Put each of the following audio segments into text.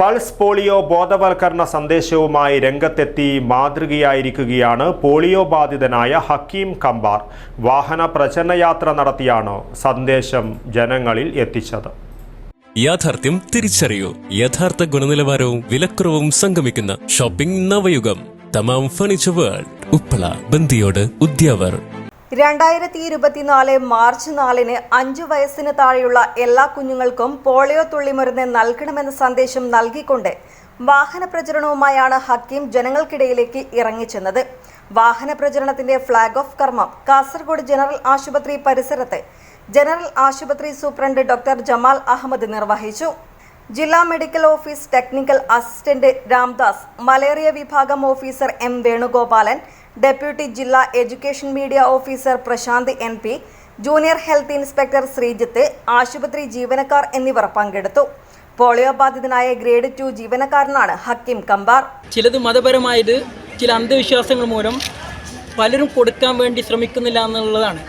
Pulse polio ബോധവൽക്കരണ സന്ദേശവുമായി രംഗത്തെത്തി മാതൃകയായിരിക്കുകയാണ് പോളിയോ ബാധിതനായ ഹക്കീം കമ്പാർ. വാഹന പ്രചരണയാത്ര നടത്തിയാണ് സന്ദേശം ജനങ്ങളിൽ എത്തിച്ചത്. യാഥാർത്ഥ്യം തിരിച്ചറിയൂ. യഥാർത്ഥ ഗുണനിലവാരവും വിലക്കുറവും സംഗമിക്കുന്ന shopping Navayugam. Thamam furniture world. Uppala Bandiyod Udyavar. രണ്ടായിരത്തി ഇരുപത്തിനാല് മാർച്ച് നാലിന് അഞ്ചു വയസ്സിന് താഴെയുള്ള എല്ലാ കുഞ്ഞുങ്ങൾക്കും പോളിയോ തുള്ളിമരുന്ന് നൽകണമെന്ന സന്ദേശം നൽകിക്കൊണ്ട് വാഹന പ്രചരണവുമായാണ് ഹക്കീം ജനങ്ങൾക്കിടയിലേക്ക് ഇറങ്ങിച്ചെന്നത്. വാഹന പ്രചരണത്തിന്റെ ഫ്ളാഗ് ഓഫ് കർമ്മം കാസർഗോഡ് ജനറൽ ആശുപത്രി പരിസരത്ത് ജനറൽ ആശുപത്രി സൂപ്രണ്ട് ഡോക്ടർ ജമാൽ അഹമ്മദ് നിർവഹിച്ചു. ജില്ലാ medical office technical assistant Ramdas malaria വിഭാഗം ഓഫീസർ എം വേണുഗോപാലൻ ഡെപ്യൂട്ടി ജില്ലാ education media officer Prashanth N P junior health inspector Sreejith ആശുപത്രി ജീവനക്കാർ എന്നിവർ പങ്കെടുത്തു. പോളിയോ ബാധിതനായ ഗ്രേഡ് ടു ജീവനക്കാരനാണ് ഹക്കിം കമ്പാർ. ചിലത് മതപരമായത് ചില അന്ധവിശ്വാസങ്ങൾ മൂലം പലരും കൊടുക്കാൻ വേണ്ടി ശ്രമിക്കുന്നില്ല എന്നുള്ളതാണ്.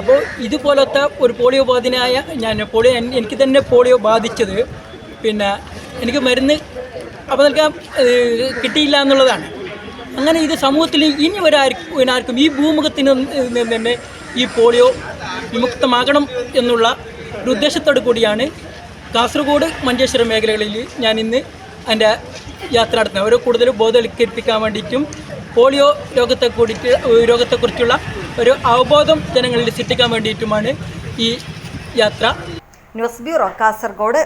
അപ്പോൾ ഇതുപോലത്തെ ഒരു പോളിയോ ബാധിതനായ ഞാൻ പോളിയോ എനിക്ക് തന്നെ പോളിയോ ബാധിച്ചത് പിന്നെ എനിക്ക് മരുന്ന് അപ്പോൾ നൽകാൻ കിട്ടിയില്ല എന്നുള്ളതാണ്. അങ്ങനെ ഇത് സമൂഹത്തിൽ ഇനി ഒരാർക്കും ആർക്കും ഈ ഭൂമുഖത്തിന് തന്നെ ഈ പോളിയോ വിമുക്തമാകണം എന്നുള്ള ഒരു ഉദ്ദേശത്തോടു കൂടിയാണ് കാസർഗോഡ് മഞ്ചേശ്വരം മേഖലകളിൽ ഞാൻ ഇന്ന് എന്റെ യാത്ര നടത്തുന്നത്. അവരെ കൂടുതൽ ബോധവൽക്കരിപ്പിക്കാൻ വേണ്ടിയിട്ടും പോളിയോ രോഗത്തെ കൂടിയിട്ട് രോഗത്തെക്കുറിച്ചുള്ള ഒരു അവബോധം ജനങ്ങളിൽ സൃഷ്ടിക്കാൻ വേണ്ടിയിട്ടുമാണ് ഈ യാത്ര. News bureau Kasaragod.